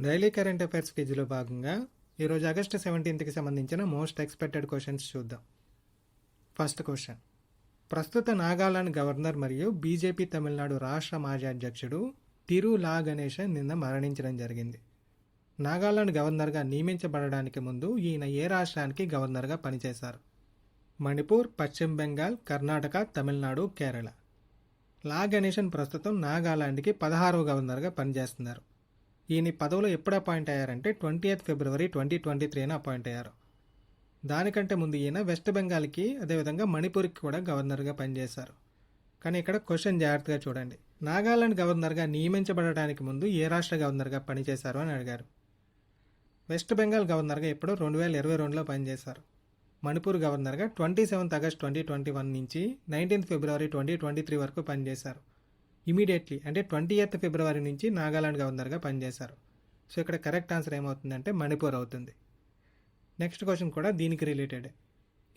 Daily current affairs క్విజ్లో భాగంగా ఈరోజు August సెవెంటీన్త్కి సంబంధించిన మోస్ట్ ఎక్స్పెక్టెడ్ క్వశ్చన్స్ చూద్దాం. First question. ప్రస్తుత నాగాలాండ్ గవర్నర్ మరియు బీజేపీ తమిళనాడు రాష్ట్ర మాజీ అధ్యక్షుడు తిరు లా గణేశన్ నిన్న మరణించడం జరిగింది. నాగాలాండ్ గవర్నర్గా నియమించబడడానికి ముందు ఈయన ఏ రాష్ట్రానికి గవర్నర్గా పనిచేశారు? మణిపూర్ పశ్చిమ బెంగాల్ కర్ణాటక తమిళనాడు కేరళ. లా గణేశన్ ప్రస్తుతం నాగాలాండ్కి పదహారవ గవర్నర్గా పనిచేస్తున్నారు. ఈయన పదవిలో ఎప్పుడు అపాయింట్ అయ్యారంటే twenty eighth February twenty twenty త్రీన appoint అయ్యారు. దానికంటే ముందు ఈయన వెస్ట్ బెంగాల్కి అదేవిధంగా మణిపూర్కి కూడా గవర్నర్గా పనిచేశారు. కానీ ఇక్కడ క్వశ్చన్ జాగ్రత్తగా చూడండి. నాగాలాండ్ గవర్నర్గా నియమించబడటానికి ముందు ఏ రాష్ట్ర గవర్నర్గా పనిచేశారు అని అడిగారు. వెస్ట్ బెంగాల్ గవర్నర్గా ఎప్పుడో రెండు వేల ఇరవై రెండులో పనిచేశారు. మణిపూర్ గవర్నర్గా twenty seventh August twenty twenty one నుంచి nineteenth February twenty twenty three వరకు పనిచేశారు. ఇమీడియట్లీ అంటే ట్వంటీ ఎయిత్ ఫిబ్రవరి నుంచి నాగాలాండ్ గవర్నర్గా పనిచేశారు. సో ఇక్కడ కరెక్ట్ ఆన్సర్ ఏమవుతుందంటే మణిపూర్ అవుతుంది. నెక్స్ట్ క్వశ్చన్ కూడా దీనికి రిలేటెడ్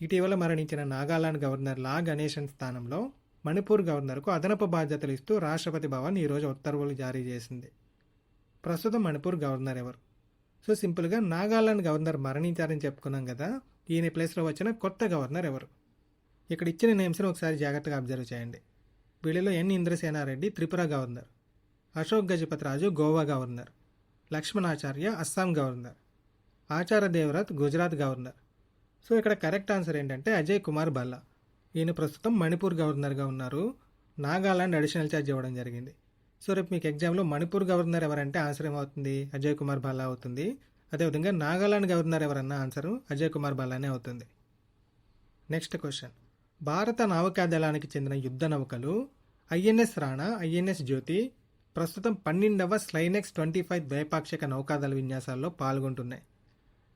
ఇటీవల మరణించిన నాగాలాండ్ గవర్నర్ లా గణేశన్ స్థానంలో మణిపూర్ గవర్నర్కు అదనపు బాధ్యతలు ఇస్తూ రాష్ట్రపతి భవన్ ఈరోజు ఉత్తర్వులు జారీ చేసింది. ప్రస్తుతం మణిపూర్ గవర్నర్ ఎవరు? సో సింపుల్గా నాగాలాండ్ గవర్నర్ మరణించారని చెప్పుకున్నాం కదా ఈయన ప్లేస్లో వచ్చిన కొత్త గవర్నర్ ఎవరు? ఇక్కడ ఇచ్చిన నేమ్స్ని ఒకసారి జాగ్రత్తగా అబ్జర్వ్ చేయండి. వీళ్ళలో N Indrasena Reddy Tripura governor. Ashok Gajapathi Raju Goa governor. Lakshmanacharya Assam governor. Acharya Devvrat Gujarat governor. So ఇక్కడ కరెక్ట్ ఆన్సర్ ఏంటంటే అజయ్ కుమార్ బల్లా. ఈయన ప్రస్తుతం మణిపూర్ గవర్నర్గా ఉన్నారు. నాగాలాండ్ అడిషనల్ ఛార్జ్ ఇవ్వడం జరిగింది. సో రేపు మీకు ఎగ్జామ్లో మణిపూర్ గవర్నర్ ఎవరంటే ఆన్సర్ ఏమవుతుంది? అజయ్ కుమార్ బల్లా అవుతుంది. అదేవిధంగా నాగాలాండ్ గవర్నర్ ఎవరన్నా ఆన్సరు అజయ్ కుమార్ బల్లానే అవుతుంది. Next question. భారత నావికాదళానికి చెందిన యుద్ధ నౌకలు ఐఎన్ఎస్ రాణా ఐఎన్ఎస్ జ్యోతి ప్రస్తుతం పన్నెండవ స్లైనెక్స్ ట్వంటీ ఫైవ్ ద్వైపాక్షిక నౌకాదళ విన్యాసాల్లో పాల్గొంటున్నాయి.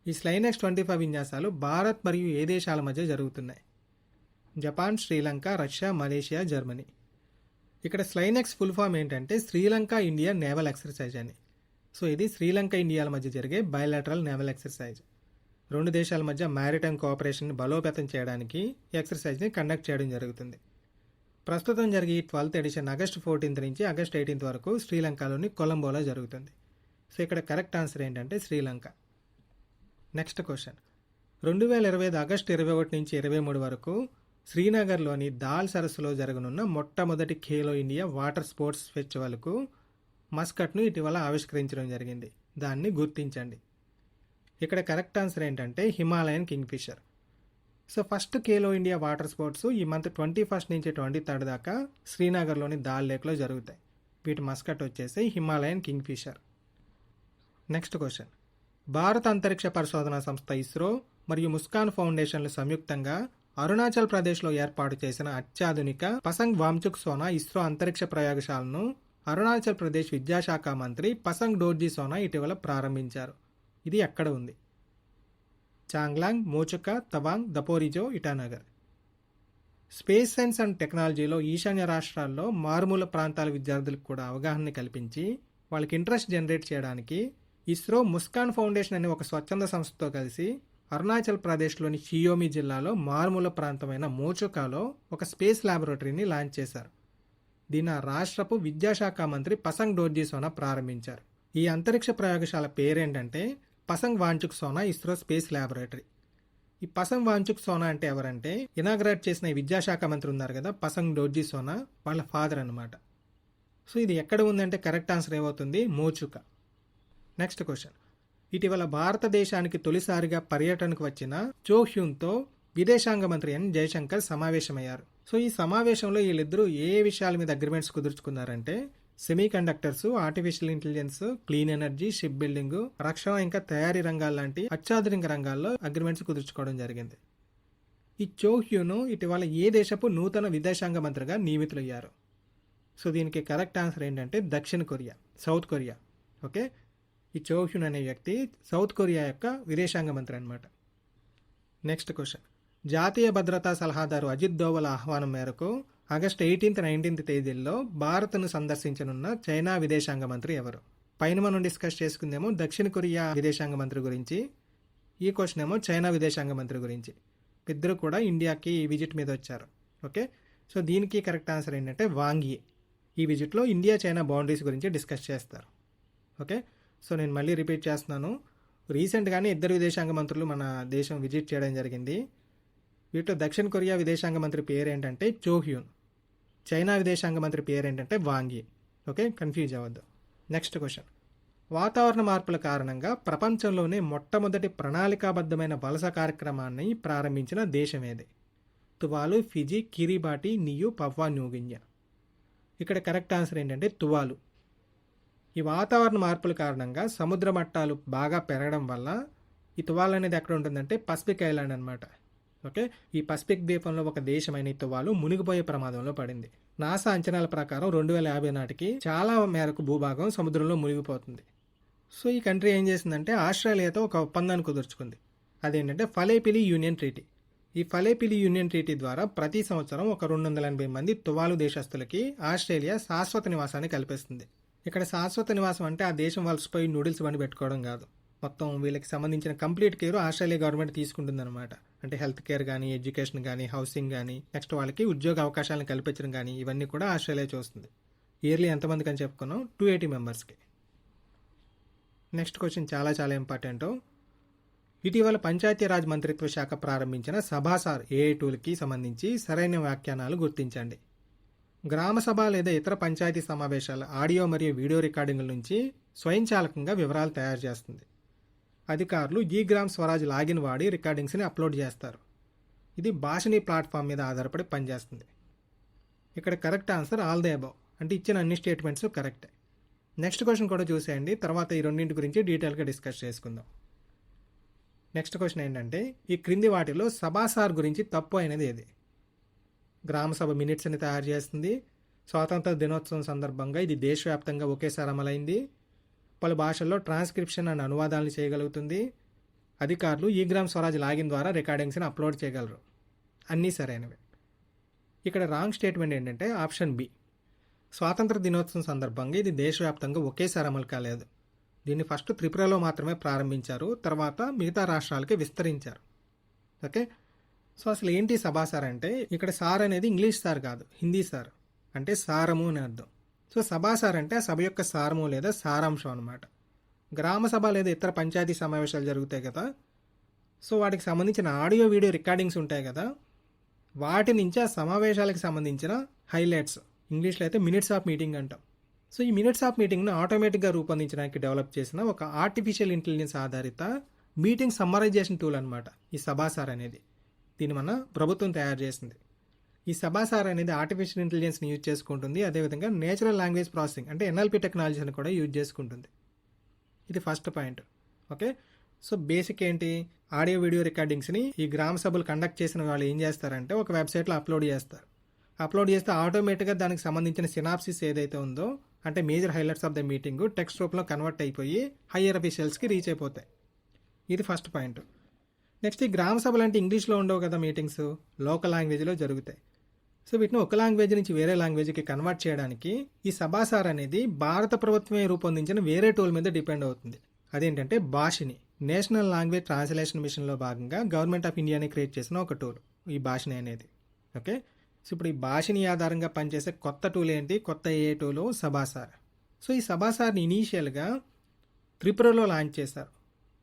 ఈ స్లైనెక్స్ ట్వంటీ ఫైవ్ విన్యాసాలు భారత్ మరియు ఏ దేశాల మధ్య జరుగుతున్నాయి? Japan Sri Lanka Russia Malaysia Germany. ఇక్కడ స్లైనెక్స్ ఫుల్ ఫామ్ ఏంటంటే శ్రీలంక ఇండియా నేవల్ ఎక్సర్సైజ్ అని. సో ఇది శ్రీలంక ఇండియాల మధ్య జరిగే బయలాటరల్ నేవల్ ఎక్సర్సైజ్. రెండు దేశాల మధ్య మ్యారిటైమ్ కోఆపరేషన్ బలోపేతం చేయడానికి ఎక్సర్సైజ్ని కండక్ట్ చేయడం జరుగుతుంది. ప్రస్తుతం జరిగే ఈ ట్వెల్త్ ఎడిషన్ ఆగస్ట్ ఫోర్టీన్త్ నుంచి ఆగస్ట్ ఎయిటీన్త్ వరకు శ్రీలంకలోని కొలంబోలో జరుగుతుంది. సో ఇక్కడ కరెక్ట్ ఆన్సర్ ఏంటంటే శ్రీలంక. Next question. రెండు వేల ఇరవై ఐదు ఆగస్టు ఇరవై ఒకటి నుంచి ఇరవై మూడు వరకు శ్రీనగర్లోని దాల్ సరస్సులో జరగనున్న మొట్టమొదటి ఖేలో ఇండియా వాటర్ స్పోర్ట్స్ ఫెస్టివల్కు మస్కట్ను ఇటీవల ఆవిష్కరించడం జరిగింది. దాన్ని గుర్తించండి. ఇక్కడ కరెక్ట్ ఆన్సర్ ఏంటంటే Himalayan kingfisher. So first Khelo India water sports ఈ మంత్ ట్వంటీ ఫస్ట్ నుంచి ట్వంటీ థర్డ్ దాకా శ్రీనగర్లోని దాల్ లేక్లో జరుగుతాయి. వీటి మస్కట్ వచ్చేసి హిమాలయన్ కింగ్ఫిషర్. Next question. భారత అంతరిక్ష పరిశోధన సంస్థ ఇస్రో మరియు ముస్కాన్ ఫౌండేషన్లు సంయుక్తంగా అరుణాచల్ ప్రదేశ్లో ఏర్పాటు చేసిన అత్యాధునిక పసంగ్ వామ్చుక్ సోనా ఇస్రో అంతరిక్ష ప్రయోగశాలను అరుణాచల్ ప్రదేశ్ విద్యాశాఖ మంత్రి పసంగ్ డోర్జీ సోనా ఇటీవల ప్రారంభించారు. ఇది ఎక్కడ ఉంది. Changlang Mechuka Tawang Daporijo Itanagar. Space science and టెక్నాలజీలో ఈశాన్య రాష్ట్రాల్లో మారుమూల ప్రాంతాల విద్యార్థులకు కూడా అవగాహన కల్పించి వాళ్ళకి ఇంట్రెస్ట్ జనరేట్ చేయడానికి ఇస్రో ముస్కాన్ ఫౌండేషన్ అనే ఒక స్వచ్ఛంద సంస్థతో కలిసి అరుణాచల్ ప్రదేశ్లోని షియోమి జిల్లాలో మారుమూల ప్రాంతమైన మోచుకాలో ఒక స్పేస్ ల్యాబొరేటరీని లాంచ్ చేశారు. దీని రాష్ట్రపు విద్యాశాఖ మంత్రి పసంగ్ డోర్జీ సోనా ప్రారంభించారు. ఈ అంతరిక్ష ప్రయోగశాల పేరేంటంటే Pasang Wangchuk Sona ISRO space laboratory. ఈ పసంగ్ వాంచుక్ సోనా అంటే ఎవరంటే ఇనాగ్రేట్ చేసిన ఈ విద్యాశాఖ మంత్రి ఉన్నారు కదా పసంగ్ డోర్జీ సోనా వాళ్ళ ఫాదర్ అనమాట సో ఇది ఎక్కడ ఉందంటే కరెక్ట్ ఆన్సర్ ఏమవుతుంది? మోచుక. Next question. ఇటీవల భారతదేశానికి తొలిసారిగా పర్యటనకు వచ్చిన జోహ్యూన్తో విదేశాంగ మంత్రి ఎన్ జయశంకర్ సమావేశమయ్యారు. సో ఈ సమావేశంలో వీళ్ళిద్దరూ ఏ విషయాల మీద agreements కుదుర్చుకున్నారంటే semiconductors artificial intelligence clean energy shipbuilding రక్షణ ఇంకా తయారీ రంగాలు లాంటి అత్యాధునిక రంగాల్లో అగ్రిమెంట్స్ కుదుర్చుకోవడం జరిగింది. ఈ చోహ్యూను ఇటీవల ఏ దేశపు నూతన విదేశాంగ మంత్రిగా నియమితులయ్యారు? సో దీనికి కరెక్ట్ ఆన్సర్ ఏంటంటే దక్షిణ కొరియా సౌత్ కొరియా. ఓకే? ఈ చోహ్యున్ అనే వ్యక్తి సౌత్ కొరియా యొక్క విదేశాంగ మంత్రి అనమాట నెక్స్ట్ క్వశ్చన్ జాతీయ భద్రతా సలహాదారు అజిత్ దోవల్ ఆహ్వానం మేరకు ఆగస్ట్ ఎయిటీన్త్ నైన్టీన్త్ తేదీల్లో భారత్ను సందర్శించనున్న చైనా విదేశాంగ మంత్రి ఎవరు? పైన మనం డిస్కస్ చేసుకుందేమో దక్షిణ కొరియా విదేశాంగ మంత్రి గురించి ఈ క్వశ్చన్ ఏమో చైనా విదేశాంగ మంత్రి గురించి. ఇద్దరు కూడా ఇండియాకి విజిట్ మీద వచ్చారు. ఓకే? సో దీనికి కరెక్ట్ ఆన్సర్ ఏంటంటే వాంగి ఈ విజిట్లో ఇండియా చైనా బౌండరీస్ గురించి డిస్కస్ చేస్తారు. ఓకే? సో నేను మళ్ళీ రిపీట్ చేస్తున్నాను. రీసెంట్గానే ఇద్దరు విదేశాంగ మంత్రులు మన దేశం విజిట్ చేయడం జరిగింది. వీటిలో దక్షిణ కొరియా విదేశాంగ మంత్రి పేరు ఏంటంటే చోహ్యూన్ చైనా విదేశాంగ మంత్రి పేరు ఏంటంటే వాంగి. ఓకే? కన్ఫ్యూజ్ అవ్వద్దు. నెక్స్ట్ క్వశ్చన్ వాతావరణ మార్పుల కారణంగా ప్రపంచంలోనే మొట్టమొదటి ప్రణాళికాబద్ధమైన వలస కార్యక్రమాన్ని ప్రారంభించిన దేశం ఏది? తువాలు ఫిజీ కిరిబాటి నియు పవ్వా న్యూగింజ ఇక్కడ కరెక్ట్ ఆన్సర్ ఏంటంటే తువాలు. ఈ వాతావరణ మార్పుల కారణంగా సముద్ర మట్టాలు బాగా పెరగడం వల్ల ఈ తువాలు అనేది ఎక్కడ ఉంటుందంటే పసిఫిక్ ఐలాండ్ అనమాట ఓకే? ఈ పసిఫిక్ ద్వీపంలో ఒక దేశమైన ఈ తువాలు మునిగిపోయే ప్రమాదంలో పడింది. నాసా అంచనాల ప్రకారం రెండు వేల యాభై నాటికి చాలా మేరకు భూభాగం సముద్రంలో మునిగిపోతుంది. సో ఈ కంట్రీ ఏం చేసిందంటే ఆస్ట్రేలియాతో ఒక ఒప్పందాన్ని కుదుర్చుకుంది. అదేంటంటే ఫలేపిలి యూనియన్ ట్రీటీ. ఈ ఫలేపిలి యూనియన్ ట్రీటీ ద్వారా ప్రతి సంవత్సరం ఒక రెండు వందల ఎనభై మంది తువాలు దేశస్తులకి ఆస్ట్రేలియా శాశ్వత నివాసాన్ని కల్పిస్తుంది. ఇక్కడ శాశ్వత నివాసం అంటే ఆ దేశం వలసపోయి నూడిల్స్ బండి పెట్టుకోవడం కాదు. మొత్తం వీళ్ళకి సంబంధించిన కంప్లీట్ కేర్ ఆస్ట్రేలియా గవర్నమెంట్ తీసుకుంటుందన్నమాట. అంటే హెల్త్ కేర్ కానీ ఎడ్యుకేషన్ కానీ హౌసింగ్ కానీ నెక్స్ట్ వాళ్ళకి ఉద్యోగ అవకాశాలను కల్పించడం కానీ ఇవన్నీ కూడా ఆస్ట్రేలియా చూస్తుంది. ఇయర్లీ ఎంతమందికి అని చెప్పుకున్నాం? టూ ఎయిటీ మెంబర్స్కి నెక్స్ట్ క్వశ్చన్ చాలా చాలా ఇంపార్టెంట్ ఇటీవల పంచాయతీరాజ్ మంత్రిత్వ శాఖ ప్రారంభించిన సభాసార్ ఏఐ టూల్కి సంబంధించి సరైన వ్యాఖ్యానాలు గుర్తించండి. గ్రామ సభ లేదా ఇతర పంచాయతీ సమావేశాల ఆడియో మరియు వీడియో రికార్డింగ్ల నుంచి స్వయంచాలకంగా వివరాలు తయారు చేస్తుంది. అధికారులు ఈ గ్రామ్ స్వరాజ్ లాగిన్ వాడి రికార్డింగ్స్ని అప్లోడ్ చేస్తారు. ఇది భాషని ప్లాట్ఫామ్ మీద ఆధారపడి పనిచేస్తుంది. ఇక్కడ correct answer all the above అంటే ఇచ్చిన అన్ని స్టేట్మెంట్స్ కరెక్టే. నెక్స్ట్ క్వశ్చన్ కూడా చూసేయండి. తర్వాత ఈ రెండింటి గురించి డీటెయిల్గా డిస్కస్ చేసుకుందాం. నెక్స్ట్ క్వశ్చన్ ఏంటంటే ఈ క్రింది వాటిలో సభాసార్ గురించి తప్పు అయినది ఏది? గ్రామ సభ మినిట్స్ అని తయారు చేస్తుంది. స్వాతంత్ర దినోత్సవం సందర్భంగా ఇది దేశవ్యాప్తంగా ఒకేసారి అమలైంది. పలు భాషల్లో ట్రాన్స్క్రిప్షన్ అండ్ అనువాదాలను చేయగలుగుతుంది. అధికారులు ఈ గ్రామ్ స్వరాజ్ లాగిన్ ద్వారా రికార్డింగ్స్ని అప్లోడ్ చేయగలరు. అన్నీ సరైనవి. ఇక్కడ రాంగ్ స్టేట్మెంట్ ఏంటంటే ఆప్షన్ బి. స్వాతంత్ర దినోత్సవం సందర్భంగా ఇది దేశవ్యాప్తంగా ఒకేసారి అమలు కాలేదు. దీన్ని ఫస్ట్ త్రిపురలో మాత్రమే ప్రారంభించారు. తర్వాత మిగతా రాష్ట్రాలకి విస్తరించారు. ఓకే? సో అసలు ఏంటి సభా సార్ అంటే ఇక్కడ సార్ అనేది ఇంగ్లీష్ సార్ కాదు హిందీ సార్. అంటే సారము అని అర్థం. సో సభాసార్ అంటే ఆ సభ యొక్క సారము లేదా సారాంశం అనమాట గ్రామ సభ లేదా ఇతర పంచాయతీ సమావేశాలు జరుగుతాయి కదా. సో వాటికి సంబంధించిన ఆడియో వీడియో రికార్డింగ్స్ ఉంటాయి కదా. వాటి నుంచి ఆ సమావేశాలకు సంబంధించిన హైలైట్స్. ఇంగ్లీష్లో అయితే మినిట్స్ ఆఫ్ మీటింగ్ అంటాం. సో ఈ మినిట్స్ ఆఫ్ మీటింగ్ను ఆటోమేటిక్గా రూపొందించడానికి డెవలప్ చేసిన ఒక ఆర్టిఫిషియల్ ఇంటెలిజెన్స్ ఆధారిత మీటింగ్ సమ్మరైజేషన్ టూల్ అనమాట ఈ సభాసార్ అనేది. దీన్ని మన ప్రభుత్వం తయారు చేసింది. ఈ సభాసార్ అనేది ఆర్టిఫిషియల్ ఇంటెలిజెన్స్ని యూజ్ చేసుకుంటుంది. అదేవిధంగా నేచురల్ లాంగ్వేజ్ ప్రాసెసింగ్ అంటే ఎన్ఎల్పి టెక్నాలజీని కూడా యూజ్ చేసుకుంటుంది. ఇది first point okay so basic ఏంటి? ఆడియో వీడియో రికార్డింగ్స్ని ఈ గ్రామ సభలు కండక్ట్ చేసిన వాళ్ళు ఏం చేస్తారంటే ఒక వెబ్సైట్లో అప్లోడ్ చేస్తారు. అప్లోడ్ చేస్తే ఆటోమేటిక్గా దానికి సంబంధించిన సినాప్సిస్ ఏదైతే ఉందో అంటే major highlights of the meeting text రూపంలో కన్వర్ట్ అయిపోయి హయ్యర్ అఫీషియల్స్కి రీచ్ అయిపోతాయి. ఇది ఫస్ట్ పాయింట్ నెక్స్ట్ ఈ గ్రామ సభలు అంటే ఇంగ్లీష్లో ఉండవు కదా మీటింగ్స్ లోకల్ లాంగ్వేజ్లో జరుగుతాయి. సో వీటిని ఒక లాంగ్వేజ్ నుంచి వేరే లాంగ్వేజ్కి కన్వర్ట్ చేయడానికి ఈ సభాసార్ అనేది భారత ప్రభుత్వమే రూపొందించిన వేరే టూల్ మీద డిపెండ్ అవుతుంది. అదేంటంటే భాషని నేషనల్ లాంగ్వేజ్ ట్రాన్స్లేషన్ మిషన్లో భాగంగా గవర్నమెంట్ ఆఫ్ ఇండియాని క్రియేట్ చేసిన ఒక టూల్ ఈ భాషని అనేది. ఓకే? సో ఇప్పుడు ఈ భాషని ఆధారంగా పనిచేసే కొత్త టూల్ ఏంటి? కొత్త ఏ టూలు? సభాసార్. సో ఈ సభాసార్ని ఇనీషియల్గా త్రిపురలో లాంచ్ చేశారు.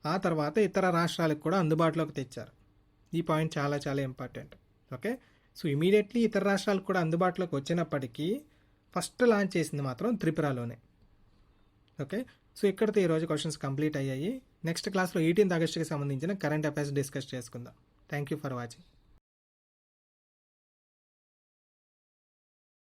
ఆ తర్వాత ఇతర రాష్ట్రాలకు కూడా అందుబాటులోకి తెచ్చారు. ఈ పాయింట్ చాలా చాలా ఇంపార్టెంట్. ఓకే? సో ఇమీడియట్లీ ఇతర రాష్ట్రాలకు కూడా అందుబాటులోకి వచ్చినప్పటికీ ఫస్ట్ లాంచ్ చేసింది మాత్రం త్రిపురలోనే. ఓకే? సో ఇక్కడితో ఈరోజు క్వశ్చన్స్ కంప్లీట్ అయ్యాయి. నెక్స్ట్ క్లాస్లో ఎయిటీన్త్ ఆగస్టుకి సంబంధించిన కరెంట్ అఫైర్స్ డిస్కస్ చేసుకుందాం. Thank you for watching.